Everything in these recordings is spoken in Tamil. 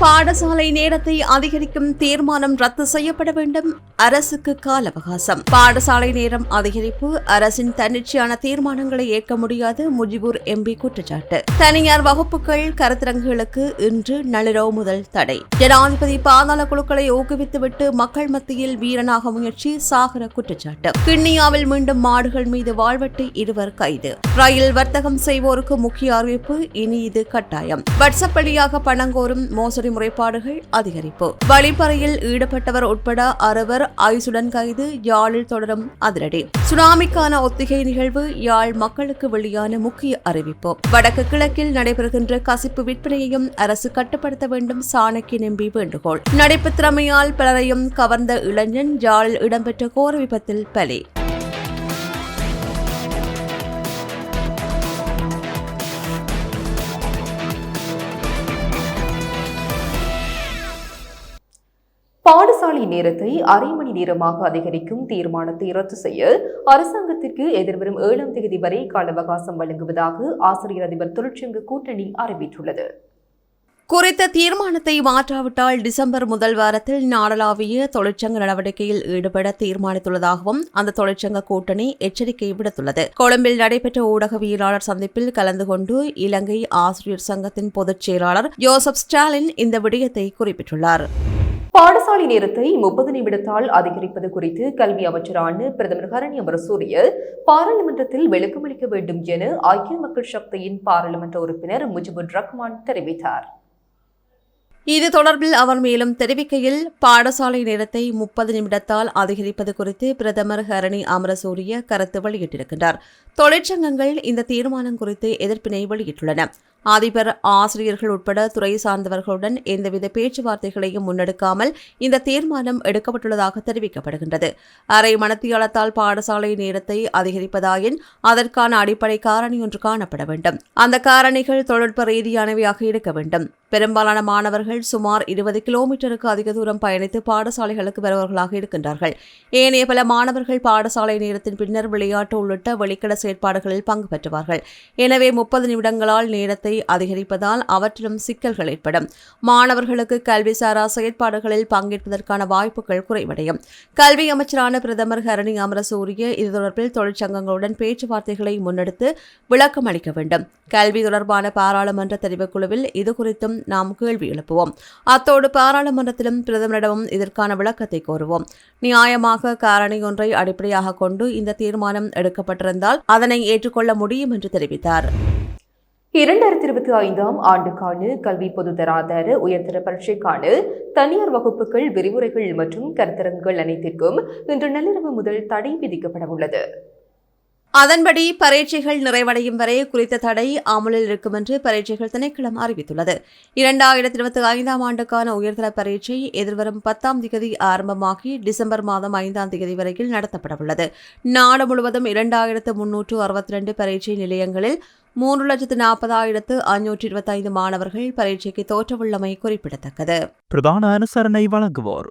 பாடசாலை நேரத்தை அதிகரிக்கும் தீர்மானம் ரத்து செய்யப்பட வேண்டும். அரசுக்கு கால அவகாசம். பாடசாலை நேரம் அதிகரிப்பு அரசின் தன்னிச்சையான தீர்மானங்களை ஏற்க முடியாது முஜிபூர் எம்பி குற்றச்சாட்டு. தனியார் வகுப்புகள் கருத்தரங்குகளுக்கு இன்று நள்ளிரவு முதல் தடை. ஜனாதிபதி பாதாள குழுக்களை ஊக்குவித்துவிட்டு மக்கள் மத்தியில் வீரனாக முயற்சி சாகர குற்றச்சாட்டு. கிண்ணியாவில் மீண்டும் மாடுகள் மீது வாழ்வெட்டு இருவர் கைது. ரயில் வர்த்தகம் செய்வோருக்கு முக்கிய அறிவிப்பு இனி இது கட்டாயம். வாட்ஸ்அப் வழியாக பணங்கோரும் மோசடி முறைப்பாடுகள் அதிகரிப்பு. வழிப்பறையில் ஈடுபட்டவர் உட்பட அறுவர் ஐசுடன் கைது யாழில் தொடரும் அதிரடி. சுனாமிக்கான ஒத்திகை நிகழ்வு யாழ் மக்களுக்கு வெளியான முக்கிய அறிவிப்பு. வடக்கு கிழக்கில் நடைபெறுகின்ற கசிப்பு விற்பனையையும் அரசு கட்டுப்படுத்த வேண்டும் சாணக்கிய நம்பி வேண்டுகோள். நடிப்பு திறமையால் பலரையும் கவர்ந்த இளைஞன் யாழில் இடம்பெற்ற கோர விபத்தில் பலி. பாடசாலை நேரத்தை அரை மணி நேரமாக அதிகரிக்கும் தீர்மானத்தை ரத்து செய்ய அரசாங்கத்திற்கு எதிர்வரும் ஏழாம் தேதி வரை கால அவகாசம் வழங்குவதாக ஆசிரியர் அதிபர் தொழிற்சங்க கூட்டணி அறிவித்துள்ளது. குறித்த தீர்மானத்தை மாற்றாவிட்டால் டிசம்பர் முதல் வாரத்தில் நாடளாவிய தொழிற்சங்க நடவடிக்கையில் ஈடுபட தீர்மானித்துள்ளதாகவும் அந்த தொழிற்சங்க கூட்டணி எச்சரிக்கை விடுத்துள்ளது. கொழும்பில் நடைபெற்ற ஊடகவியலாளர் சந்திப்பில் கலந்து கொண்டு இலங்கை ஆசிரியர் சங்கத்தின் பொதுச் செயலாளர் ஜோசப் ஸ்டாலின் இந்த விடயத்தை குறிப்பிட்டுள்ளார். பாடசாலை நேரத்தை முப்பது நிமிடத்தால் அதிகரிப்பது குறித்து கல்வி அமைச்சரான பிரதமர் ஹரணி அமரசூரிய பாராளுமன்றத்தில் விளக்கமளிக்க வேண்டும் என ஐக்கிய மக்கள் சக்தியின் பாராளுமன்ற உறுப்பினர் முஜிபுர் ரஹ்மான் தெரிவித்தார். இது தொடர்பில் அவர் மேலும் தெரிவிக்கையில் பாடசாலை நேரத்தை முப்பது நிமிடத்தால் அதிகரிப்பது குறித்து பிரதமர் ஹரணி அமரசூரிய கருத்து வெளியிட்டிருக்கின்றார். தொழிற்சங்கங்கள் இந்த தீர்மானம் குறித்து எதிர்ப்பினை வெளியிட்டுள்ளன. அதிபர் ஆசிரியர்கள் உட்பட துறை சார்ந்தவர்களுடன் எந்தவித பேச்சுவார்த்தைகளையும் முன்னெடுக்காமல் இந்த தீர்மானம் எடுக்கப்பட்டுள்ளதாக தெரிவிக்கப்படுகின்றது. அரை மனத்தியாளத்தால் பாடசாலை நேரத்தை அதிகரிப்பதாயின் அதற்கான அடிப்படை காரணி ஒன்று காணப்பட வேண்டும். அந்த காரணிகள் தொழில்நுட்ப ரீதியானவையாக இருக்க வேண்டும். பெரும்பாலான மாணவர்கள் சுமார் இருபது கிலோமீட்டருக்கு அதிக தூரம் பயணித்து பாடசாலைகளுக்கு வருபவர்களாக இருக்கின்றார்கள். ஏனைய பல மாணவர்கள் பாடசாலை நேரத்தின் பின்னர் விளையாட்டு உள்ளிட்ட வெளிக்கட செயற்பாடுகளில் பங்கு பெற்றுவார்கள். எனவே முப்பது நிமிடங்களால் நேரத்தை அதிகரிப்பதால் அவற்றிலும் சிக்கல்கள் ஏற்படும். மாணவர்களுக்கு கல்விசாரா செயற்பாடுகளில் பங்கேற்பதற்கான வாய்ப்புகள் குறைவடையும். கல்வி அமைச்சரான பிரதமர் ஹரணி அமரசூரிய இது தொடர்பில் தொழிற்சங்கங்களுடன் பேச்சுவார்த்தைகளை முன்னெடுத்து விளக்கம் அளிக்க வேண்டும். கல்வி தொடர்பான பாராளுமன்ற தெரிவுக்குழுவில் இது குறித்தும் நாம் கேள்வி எழுப்புவோம். அத்தோடு பாராளுமன்றத்திலும் பிரதமரிடமும் இதற்கான விளக்கத்தை கோருவோம். நியாயமாக காரணி ஒன்றை அடிப்படையாக கொண்டு இந்த தீர்மானம் எடுக்கப்பட்டிருந்தால் அதனை ஏற்றுக்கொள்ள முடியும் என்று தெரிவித்தார். இரண்டாயிரத்தி இருபத்தி ஐந்தாம் ஆண்டுக்கான கல்வி பொதுத்தராதர உயர்தர பரீட்சைக்கான தனியார் வகுப்புகள் விரிவுரைகள் மற்றும் கருத்தரங்குகள் அனைத்திற்கும் இன்று நள்ளிரவு முதல் தடை விதிக்கப்பட உள்ளது. அதன்படி பரீட்சைகள் நிறைவடையும் வரை குறித்த தடை அமலில் இருக்கும் என்று பரீட்சைகள் திணைக்களம் அறிவித்துள்ளது. இரண்டாயிரத்தி இருபத்தி ஐந்தாம் ஆண்டுக்கான உயர்தர பரீட்சை எதிர்வரும் பத்தாம் திகதி ஆரம்பமாகி டிசம்பர் மாதம் ஐந்தாம் திகதி வரையில் நடத்தப்படவுள்ளது நாடு முழுவதும் இரண்டாயிரத்து முன்னூற்று அறுபத்தி ரெண்டு பரீட்சை நிலையங்களில் மூன்று லட்சத்து நாற்பதாயிரத்து அஞ்சூற்றி இருபத்தைந்து மாணவர்கள் பரீட்சைக்கு தோற்றவுள்ளமை குறிப்பிடத்தக்கது. பிரதான அனுசரணை வழங்குவோர்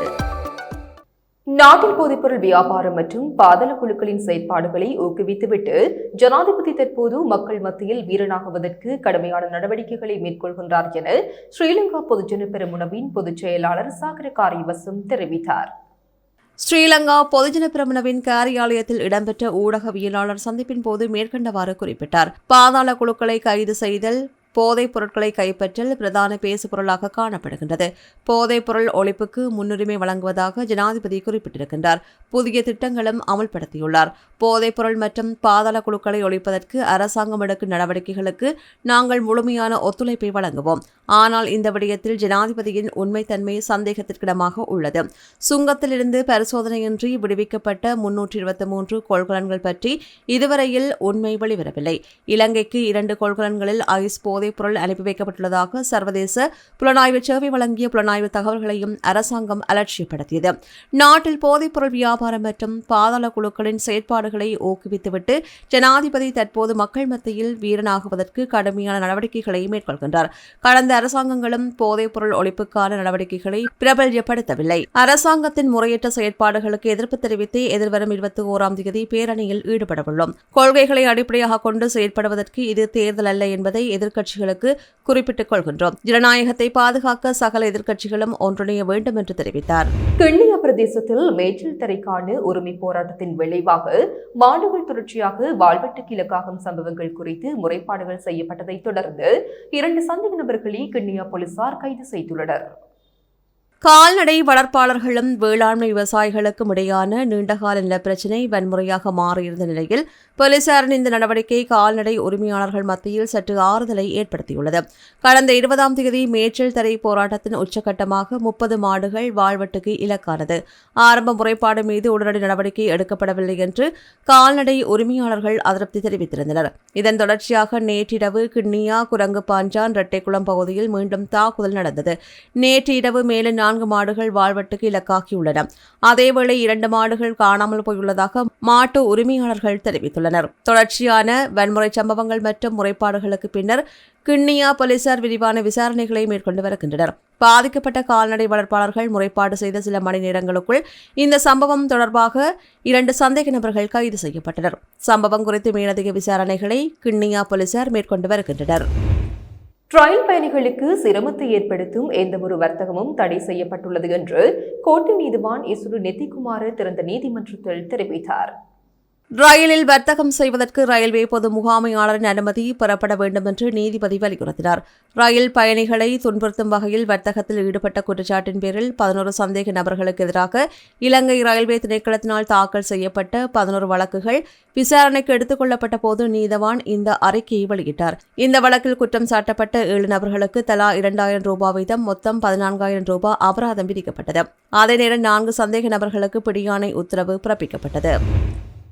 நாட்டில் போதைப்பொருள் வியாபாரம் மற்றும் பாதள குழுக்களின் செயற்பாடுகளை ஊக்குவித்துவிட்டு ஜனாதிபதி தற்போது மக்கள் மத்தியில் வீரனாகுவதற்கு கடுமையான நடவடிக்கைகளை மேற்கொள்கின்றார் என ஸ்ரீலங்கா பொதுஜன பெருமுனவின் பொதுச் செயலாளர் சாகர காரியவசம் தெரிவித்தார். ஸ்ரீலங்கா பொதுஜன பிரமணவின் காரியாலயத்தில் இடம்பெற்ற ஊடகவியலாளர் சந்திப்பின் போது மேற்கண்டவாறு குறிப்பிட்டார். பாதாள குழுக்களை கைது செய்தல் போதைப் பொருட்களை கைப்பற்றல் பிரதான பேசுபொருளாக காணப்படுகின்றது. போதைப் பொருள் ஒழிப்புக்கு முன்னுரிமை வழங்குவதாக ஜனாதிபதி குறிப்பிட்டிருக்கின்றார். புதிய திட்டங்களும் அமல்படுத்தியுள்ளார். போதைப் பொருள் மற்றும் பாதாள குழுக்களை ஒழிப்பதற்கு அரசாங்கம் எடுக்கும் நடவடிக்கைகளுக்கு நாங்கள் முழுமையான ஒத்துழைப்பை வழங்குவோம். ஆனால் இந்த விடயத்தில் ஜனாதிபதியின் உண்மைத்தன்மை சந்தேகத்திற்கிடமாக உள்ளது. சுங்கத்திலிருந்து பரிசோதனையின்றி விடுவிக்கப்பட்ட முன்னூற்றி இருபத்தி மூன்று கொள்கலன்கள் பற்றி இதுவரையில் உண்மை வெளிவரவில்லை. இலங்கைக்கு இரண்டு கொள்கலன்களில் ஐஸ் போதை போதைப்பொருள் அனுப்பி வைக்கப்பட்டுள்ளதாக சர்வதேச புலனாய்வு சேவை வழங்கிய புலனாய்வு தகவல்களையும் அரசாங்கம் அலட்சியப்படுத்தியது. நாட்டில் போதைப்பொருள் வியாபாரம் மற்றும் பாதாள குழுக்களின் செயற்பாடுகளை ஊக்குவித்துவிட்டு ஜனாதிபதி தற்போது மக்கள் மத்தியில் வீரனாகுவதற்கு கடுமையான நடவடிக்கைகளை மேற்கொள்கின்றார். கடந்த அரசாங்கங்களும் போதைப்பொருள் ஒழிப்புக்கான நடவடிக்கைகளை பிரபல்யப்படுத்தவில்லை. அரசாங்கத்தின் முறையற்ற செயற்பாடுகளுக்கு எதிர்ப்பு தெரிவித்து எதிர்வரும் இருபத்தி ஓராம் தேதி பேரணியில் ஈடுபடவுள்ளோம். கொள்கைகளை அடிப்படையாக கொண்டு செயற்படுவதற்கு இது தேர்தல் அல்ல என்பதை எதிர்க்கட்சிகளுக்கு குறிப்பிட்டுக் கொள்கின்றோம். ஜனநாயகத்தை பாதுகாக்க சகல எதிர்க்கட்சிகளும் ஒன்றிணைய வேண்டும் என்று தெரிவித்தார். கிண்ணியா பிரதேசத்தில் மேய்ச்சல் தரைக்கான உரிமை போராட்டத்தின் விளைவாக மாடுகள் தொடர்ச்சியாக வாழ்வெட்டு கிழக்காகும் சம்பவங்கள் குறித்து முறைப்பாடுகள் செய்யப்பட்டதைத் தொடர்ந்து இரண்டு சந்தேக நபர்களை கிண்ணியா போலீசார் கைது செய்துள்ளனர். கால்நடை வளர்ப்பாளர்களும் வேளாண்மை விவசாயிகளுக்கும் இடையான நீண்டகால நிலப்பிரச்சினை வன்முறையாக மாறியிருந்த நிலையில் போலீசாரின் இந்த நடவடிக்கை கால்நடை உரிமையாளர்கள் மத்தியில் சற்று ஆறுதலை ஏற்படுத்தியுள்ளது. கடந்த இருபதாம் தேதி மேச்சல் தரை போராட்டத்தின் உச்சகட்டமாக முப்பது மாடுகள் வாழ்வெட்டுக்கு இலக்கானது. ஆரம்ப முறைப்பாடு மீது உடனடி நடவடிக்கை எடுக்கப்படவில்லை என்று கால்நடை உரிமையாளர்கள் அதிருப்தி தெரிவித்திருந்தனர். இதன் தொடர்ச்சியாக நேற்றிரவு கிண்ணியா குரங்கு பாஞ்சான் ரெட்டைக்குளம் பகுதியில் மீண்டும் தாக்குதல் நடந்தது. நேற்று இரவு மேலும் நான்கு மாடுகள் வாழ்வெட்டுக்கு இலக்காகியுள்ளன. அதேவேளை இரண்டு மாடுகள் காணாமல் போயுள்ளதாக மாட்டு உரிமையாளர்கள் தெரிவித்துள்ளனர். தொடர்ச்சியான வன்முறை சம்பவங்கள் மற்றும் முறைப்பாடுகளுக்கு பின்னர் கிண்ணியா போலீசார் விரிவான விசாரணைகளை மேற்கொண்டு வருகின்றனர். பாதிக்கப்பட்ட கால்நடை வளர்ப்பாளர்கள் முறைப்பாடு செய்த சில மணி நேரங்களுக்குள் இந்த சம்பவம் தொடர்பாக இரண்டு சந்தேக நபர்கள் கைது செய்யப்பட்டனர். சம்பவம் குறித்து மேலதிக விசாரணைகளை கிண்ணியா போலீசார் மேற்கொண்டு வருகின்றனர். ரயில் பயணிகளுக்கு சிரமத்தை ஏற்படுத்தும் எந்தவொரு வர்த்தகமும் தடை செய்யப்பட்டுள்ளது என்று கோட்டை நீதிவான் இசுரு நெத்திக்குமார் திறந்த நீதிமன்றத்தில் தெரிவித்தார். ரயிலில் வர்த்தகம் செய்வதற்கு ரயில்வே பொது முகாமையாளரின் அனுமதி பெறப்பட வேண்டும் என்று நீதிபதி வலியுறுத்தினார். ரயில் பயணிகளை துன்புறுத்தும் வகையில் வர்த்தகத்தில் ஈடுபட்ட குற்றச்சாட்டின் பேரில் பதினோரு சந்தேக நபர்களுக்கு எதிராக இலங்கை ரயில்வே திணைக்களத்தினால் தாக்கல் செய்யப்பட்ட பதினோரு வழக்குகள் விசாரணைக்கு எடுத்துக் கொள்ளப்பட்ட போது நீதவான் இந்த அறிக்கையை வெளியிட்டார். இந்த வழக்கில் குற்றம் சாட்டப்பட்ட ஏழு நபர்களுக்கு தலா இரண்டாயிரம் ரூபாய் வீதம் மொத்தம் பதினான்காயிரம் ரூபாய் அபராதம் விதிக்கப்பட்டது. அதே நேரம் நான்கு சந்தேக நபர்களுக்கு பிடியாணை உத்தரவு பிறப்பிக்கப்பட்டது.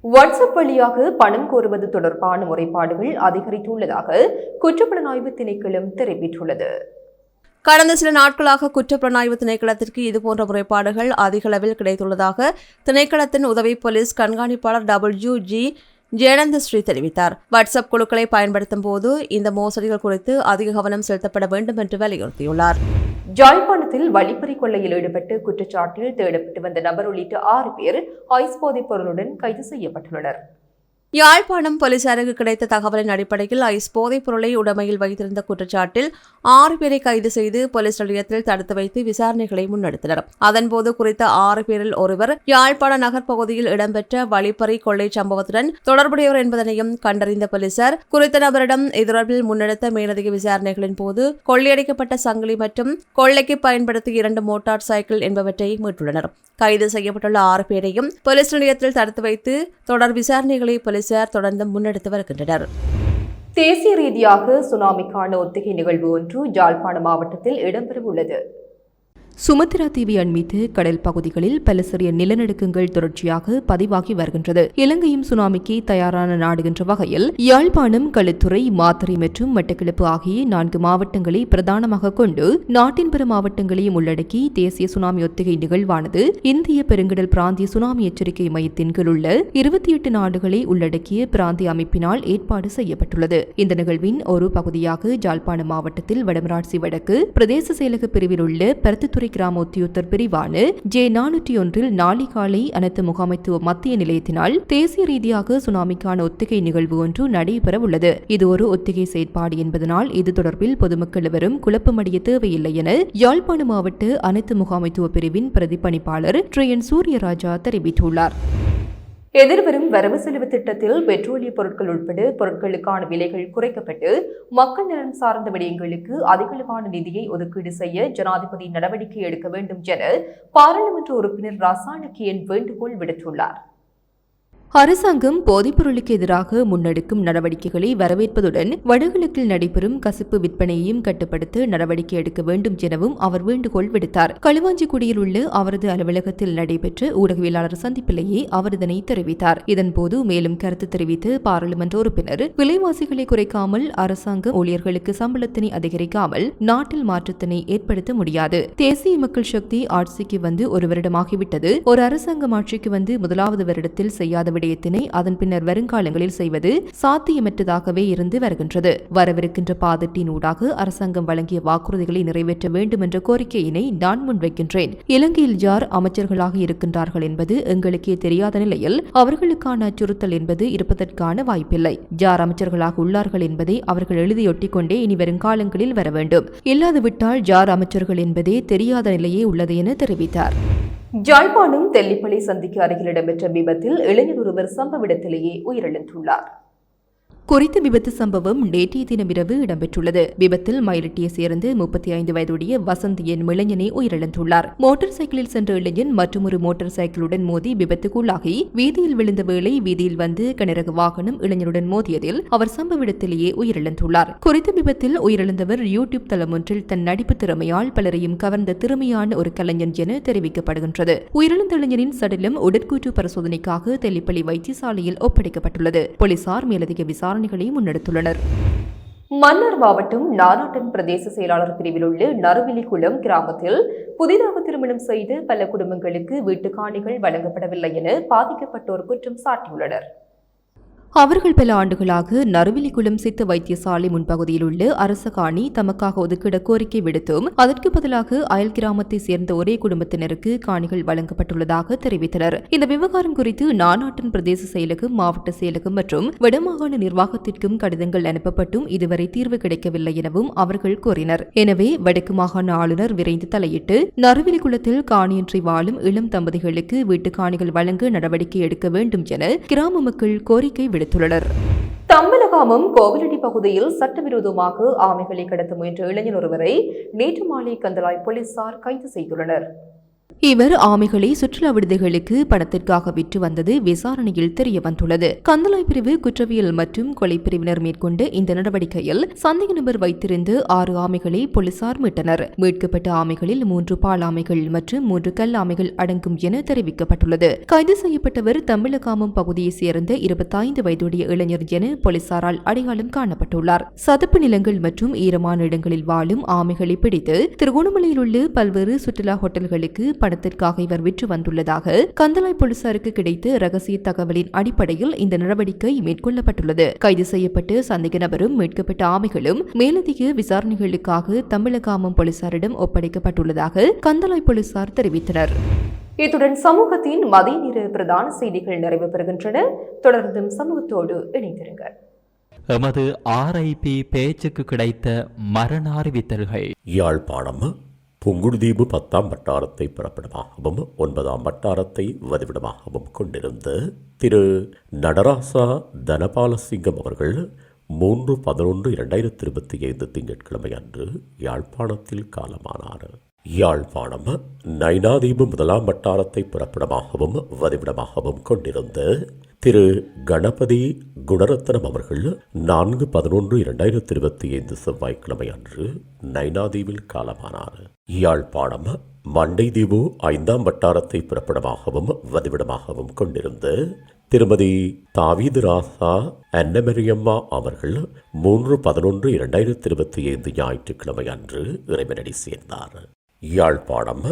வாட்ஸ்அப் வழியாக பணம் கோருவது தொடர்பான முறைப்பாடுகள் அதிகரித்துள்ளதாக குற்றப்புலனாய்வு திணைக்களம் தெரிவித்துள்ளது. கடந்த சில நாட்களாக குற்றப்புலனாய்வு திணைக்களத்திற்கு இதுபோன்ற முறைப்பாடுகள் அதிகளவில் கிடைத்துள்ளதாக திணைக்களத்தின் உதவி போலீஸ் கண்காணிப்பாளர் டபிள்யூ ஜி ஜெயநந்த ஸ்ரீ தெரிவித்தார். வாட்ஸ்அப் குழுக்களை பயன்படுத்தும் போது இந்த மோசடிகள் குறித்து அதிக கவனம் செலுத்தப்பட வேண்டும் என்று வலியுறுத்தியுள்ளார். ஜாழ்ப்பாணத்தில் வழிப்பறி கொள்ளையில் ஈடுபட்டு குற்றச்சாட்டில் தேடப்பட்டு வந்த நபர் உள்ளிட்ட ஆறு பேர் ஐஸ் போதைப் பொருளுடன் கைது செய்யப்பட்டுள்ளனர். யாழ்ப்பாணம் போலீசாருக்கு கிடைத்த தகவலின் அடிப்படையில் ஐஸ் போதைப் பொருளை உடமையில் வைத்திருந்த குற்றச்சாட்டில் ஆறு பேரை கைது செய்து போலீஸ் நிலையத்தில் தடுத்து வைத்து விசாரணைகளை முன்னெடுத்தனர். அதன்போது குறித்த ஆறு பேரில் ஒருவர் யாழ்ப்பாண நகர் பகுதியில் இடம்பெற்ற வழிப்பறி கொள்ளை சம்பவத்துடன் தொடர்புடையவர் என்பதனையும் கண்டறிந்த போலீசார் குறித்த நபரிடம் தொடர்பில் முன்னெடுத்த மேலதிக விசாரணைகளின் போது கொள்ளையடிக்கப்பட்ட சங்கிலி மற்றும் கொள்ளைக்கு பயன்படுத்திய இரண்டு மோட்டார் சைக்கிள் என்பவற்றை மீட்டுள்ளனர். கைது செய்யப்பட்டுள்ள ஆறு பேரையும் போலீஸ் நிலையத்தில் தடுத்து வைத்து தொடர் விசாரணைகளை போலீசார் தொடர்ந்து முன்னெடுத்து வருகின்றனர். தேசிய ரீதியாக சுனாமிக்கான ஒத்திகை நிகழ்வு ஒன்று ஜாழ்ப்பாணம் மாவட்டத்தில் இடம்பெறவுள்ளது. சுமத்ரா தீவி மீது கடல் பகுதிகளில் பல சிறிய நிலநடுக்கங்கள் தொடர்ச்சியாக பதிவாகி வருகின்றது. இலங்கையும் சுனாமிக்கு தயாரான நாடு என்ற வகையில் யாழ்ப்பாணம் களுத்துறை மாத்தறை மற்றும் மட்டக்களப்பு ஆகிய நான்கு மாவட்டங்களை பிரதானமாக கொண்டு நாட்டின் பிற மாவட்டங்களையும் உள்ளடக்கி தேசிய சுனாமி ஒத்திகை நிகழ்வானது இந்திய பெருங்கடல் பிராந்திய சுனாமி எச்சரிக்கை மையத்தின் கீழ் உள்ள இருபத்தி எட்டு நாடுகளை உள்ளடக்கிய பிராந்திய அமைப்பினால் ஏற்பாடு செய்யப்பட்டுள்ளது. இந்த நிகழ்வின் ஒரு பகுதியாக ஜாழ்ப்பாணம் மாவட்டத்தில் வடமராட்சி வடக்கு பிரதேச செயலக பிரிவில் உள்ள பருத்தித்துறை கிராம உத்தியோகத்தர் பிரிவான ஜே நானூற்றி ஒன்றில் நாளை காலை அனைத்து முகாமைத்துவ மத்திய நிலையத்தினால் தேசிய ரீதியாக சுனாமிக்கான ஒத்திகை நிகழ்வு ஒன்று நடைபெற உள்ளது இது ஒரு ஒத்திகை செயற்பாடு என்பதனால் இது தொடர்பில் பொதுமக்கள் எவரும் குழப்பமடைய தேவையில்லை என யாழ்ப்பாண மாவட்ட அனைத்து முகாமைத்துவ பிரிவின் பிரதிப்பணிப்பாளர் ட்ரையன் சூரியராஜா தெரிவித்துள்ளார். எதிர்வரும் வரவு செலவு திட்டத்தில் பெட்ரோலிய பொருட்கள் உட்பட பொருட்களுக்கான விலைகள் குறைக்கப்பட்டு மக்கள் நலன் சார்ந்த விடயங்களுக்கு அதிகளவான நிதியை ஒதுக்கீடு செய்ய ஜனாதிபதி நடவடிக்கை எடுக்க வேண்டும் என பாராளுமன்ற உறுப்பினர் ரசானகியன் வேண்டுகோள் விடுத்துள்ளார். அரசாங்கம் போதைப்பொருளுக்கு எதிராக முன்னெடுக்கும் நடவடிக்கைகளை வரவேற்பதுடன் வடகிழக்கில் நடைபெறும் கசிப்பு விற்பனையையும் கட்டுப்படுத்த நடவடிக்கை எடுக்க வேண்டும் எனவும் அவர் வேண்டுகோள் விடுத்தார். களுவாஞ்சிக்குடியில் உள்ள அவரது அலுவலகத்தில் நடைபெற்ற ஊடகவியலாளர் சந்திப்பிலேயே அவர் இதனை தெரிவித்தார். இதன்போது மேலும் கருத்து தெரிவித்து பாராளுமன்ற உறுப்பினர் விலைவாசிகளை குறைக்காமல் அரசாங்க ஊழியர்களுக்கு சம்பளத்தினை அதிகரிக்காமல் நாட்டில் மாற்றத்தினை ஏற்படுத்த முடியாது. தேசிய மக்கள் சக்தி ஆட்சிக்கு வந்து ஒரு வருடமாகிவிட்டது. ஒரு அரசாங்கம் ஆட்சிக்கு வந்து முதலாவது வருடத்தில் செய்யாத விடயத்தினை அதன் பின்னர் வருங்காலங்களில் செய்வது சாத்தியமற்றதாகவே இருந்து வருகின்றது. வரவிருக்கின்ற பாதட்டின் ஊடாக அரசாங்கம் வழங்கிய வாக்குறுதிகளை நிறைவேற்ற வேண்டும் என்ற கோரிக்கையினை நான் முன்வைக்கின்றேன். இலங்கையில் யார் அமைச்சர்களாக இருக்கின்றார்கள் என்பது எங்களுக்கே தெரியாத நிலையில் அவர்களுக்கான அச்சுறுத்தல் என்பது இருப்பதற்கான வாய்ப்பில்லை. யார் அமைச்சர்களாக உள்ளார்கள் என்பதை அவர்கள் எழுதியொட்டிக் கொண்டே இனி வருங்காலங்களில் வர வேண்டும் இல்லாதுவிட்டால் யார் அமைச்சர்கள் என்பதே தெரியாத நிலையே உள்ளது என தெரிவித்தார். யாழ்ப்பாணம் தெல்லிப்பள்ளி சந்திக்கு அருகில் இடம்பெற்ற விபத்தில் இளைஞர் ஒருவர் சம்பவ இடத்திலேயே உயிரிழந்துள்ளார். குறித்த விபத்து சம்பவம் நேற்றைய தினமிரவு இடம்பெற்றுள்ளது. விபத்தில் மயிலட்டியை சேர்ந்து முப்பத்தி ஐந்து வயதுடைய வசந்த் என் இளைஞனை உயிரிழந்துள்ளார். மோட்டார் சைக்கிளில் சென்ற இளைஞன் மற்றொரு மோட்டார் சைக்கிளுடன் மோதி விபத்துக்குள்ளாகி வீதியில் விழுந்த வேளை வீதியில் வந்து கனரக வாகனம் இளைஞருடன் மோதியதில் அவர் சம்பவ இடத்திலேயே உயிரிழந்துள்ளார். குறித்த விபத்தில் உயிரிழந்தவர் யூடியூப் தளம் ஒன்றில் தன் நடிப்பு திறமையால் பலரையும் கவர்ந்த திறமையான ஒரு கலைஞன் என தெரிவிக்கப்படுகின்றது. உயிரிழந்த இளைஞரின் சடலம் உடற்கூற்று பரிசோதனைக்காக தெல்லிப்பள்ளி வைத்தியசாலையில் ஒப்படைக்கப்பட்டுள்ளது. போலீசார் மேலதிக விசாரணை விசாரணைகளை முன்னெடுத்துள்ளனர். மன்னார் மாவட்டம் நாராட்டன் பிரதேச செயலாளர் பிரிவில் உள்ள நறுவிலிக்குளம் கிராமத்தில் புதிதாக திருமணம் செய்து பல குடும்பங்களுக்கு வீட்டு காணிகள் வழங்கப்படவில்லை என பாதிக்கப்பட்டோர் குற்றம் சாட்டியுள்ளனர். அவர்கள் பல ஆண்டுகளாக நறுவிலிக்குளம் சித்த வைத்தியசாலை முன்பகுதியில் உள்ள அரச காணி தமக்காக ஒதுக்கிட கோரிக்கை விடுத்தும் அதற்கு பதிலாக அயல் கிராமத்தை சேர்ந்த ஒரே குடும்பத்தினருக்கு காணிகள் வழங்கப்பட்டுள்ளதாக தெரிவித்தனர். இந்த விவகாரம் குறித்து நானாட்டன் பிரதேச செயலகம் மாவட்ட செயலகம் மற்றும் வடமாகாண நிர்வாகத்திற்கும் கடிதங்கள் அனுப்பப்பட்டும் இதுவரை தீர்வு கிடைக்கவில்லை எனவும் அவர்கள் கூறினர். எனவே வடக்கு மாகாண ஆளுநர் விரைந்து தலையிட்டு நறுவிலிக்குளத்தில் காணியின்றி வாழும் இளம் தம்பதிகளுக்கு வீட்டு காணிகள் வழங்க நடவடிக்கை எடுக்க வேண்டும் என கிராம மக்கள் கோரிக்கை விடுத்துள்ளனர். தம்பலகாமம் கோவிலடி பகுதியில் சட்டவிரோதமாக ஆமைகளை கடத்த முயன்ற இளைஞர் ஒருவரை நேற்று மாலை கந்தலாய் போலீசார் கைது செய்துள்ளனர். இவர் ஆமைகளை சுற்றுலா விடுதிகளுக்கு பணத்திற்காக விற்று வந்தது விசாரணையில் தெரிய வந்துள்ளது. கந்தலாய் பிரிவு குற்றவியல் மற்றும் கொலை பிரிவினர் மேற்கொண்ட இந்த நடவடிக்கையில் சந்தேக நபர் வைத்திருந்து ஆறு ஆமைகளை போலீசார் மீட்டனர். மீட்கப்பட்ட ஆமைகளில் மூன்று பால் ஆமைகள் மற்றும் மூன்று கல் ஆமைகள் அடங்கும் என தெரிவிக்கப்பட்டுள்ளது. கைது செய்யப்பட்டவர் தமிழகாமம் பகுதியைச் சேர்ந்த இருபத்தைந்து வயதுடைய இளைஞர் என போலீசாரால் அடையாளம் காணப்பட்டுள்ளார். சதுப்பு நிலங்கள் மற்றும் ஈரமான இடங்களில் வாழும் ஆமைகளை பிடித்து திருகோணமலையில் உள்ள பல்வேறு சுற்றுலா ஹோட்டல்களுக்கு பணத்திற்காக இவர் விற்று வந்துள்ளதாக கந்தலாய் போலீசாருக்கு கிடைத்த ரகசிய தகவலின் அடிப்படையில் இந்த நடவடிக்கை மேற்கொள்ளப்பட்டுள்ளது. கைது செய்யப்பட்டு சந்தேக நபரும் மீட்கப்பட்ட ஆமைகளும் மேலதிக விசாரணைகளுக்காக தமிழகாமம் போலீசாரிடம் ஒப்படைக்கப்பட்டுள்ளதாக கந்தலாய் போலீசார் தெரிவித்தனர். இத்துடன் சமூகத்தின் மதிய நேர பிரதான செய்திகள் நிறைவு பெறுகின்றன. தொடர்ந்தும் சமூகத்தோடு இணைந்திருங்கள். எமது ஆர்ஐபி பேச்சுக்கு கிடைத்த மரண அறிவித்தல்கள். யாழ்ப்பாணம் புங்குடுதீபு பத்தாம் வட்டாரத்தை புறப்படமாகவும் ஒன்பதாம் வட்டாரத்தை வதிவிடமாகவும் கொண்டிருந்த திரு. நடராசா தனபாலசிங்கம் அவர்கள் மூன்று பதினொன்று இரண்டாயிரத்தி இருபத்தி ஐந்து திங்கட்கிழமை அன்று யாழ்ப்பாணத்தில் காலமானார். யாழ்ப்பாணம் நைனாதீபு முதலாம் வட்டாரத்தை புறப்படமாகவும் வதிவிடமாகவும் கொண்டிருந்த திரு கணபதி குணரத்னம் அவர்கள் நான்கு பதினொன்று இரண்டாயிரத்தி இருபத்தி ஐந்து செவ்வாய்க்கிழமை அன்று நைனாதீவில் காலமானார். யாழ்ப்பாணம் மண்டைதீவு ஐந்தாம் வட்டாரத்தை பிறப்பிடமாகவும் வதிவிடமாகவும் கொண்டிருந்த திருமதி தாவீது ராசா அன்னமரியம்மா அவர்கள் மூன்று பதினொன்று இரண்டாயிரத்தி இருபத்தி ஐந்து ஞாயிற்றுக்கிழமை அன்று இறைவனடி சேர்ந்தார். யாழ்ப்பாணம்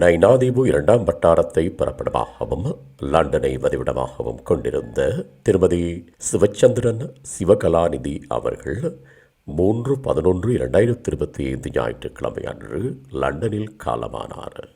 நைனாதீபு இரண்டாம் வட்டாரத்தை பிறப்பிடமாகவும் லண்டனை வதிவிடமாகவும் கொண்டிருந்த திருமதி சிவச்சந்திரன் சிவகலாநிதி அவர்கள் மூன்று பதினொன்று இரண்டாயிரத்தி இருபத்தி ஐந்து ஞாயிற்றுக்கிழமை அன்று லண்டனில் காலமானார்.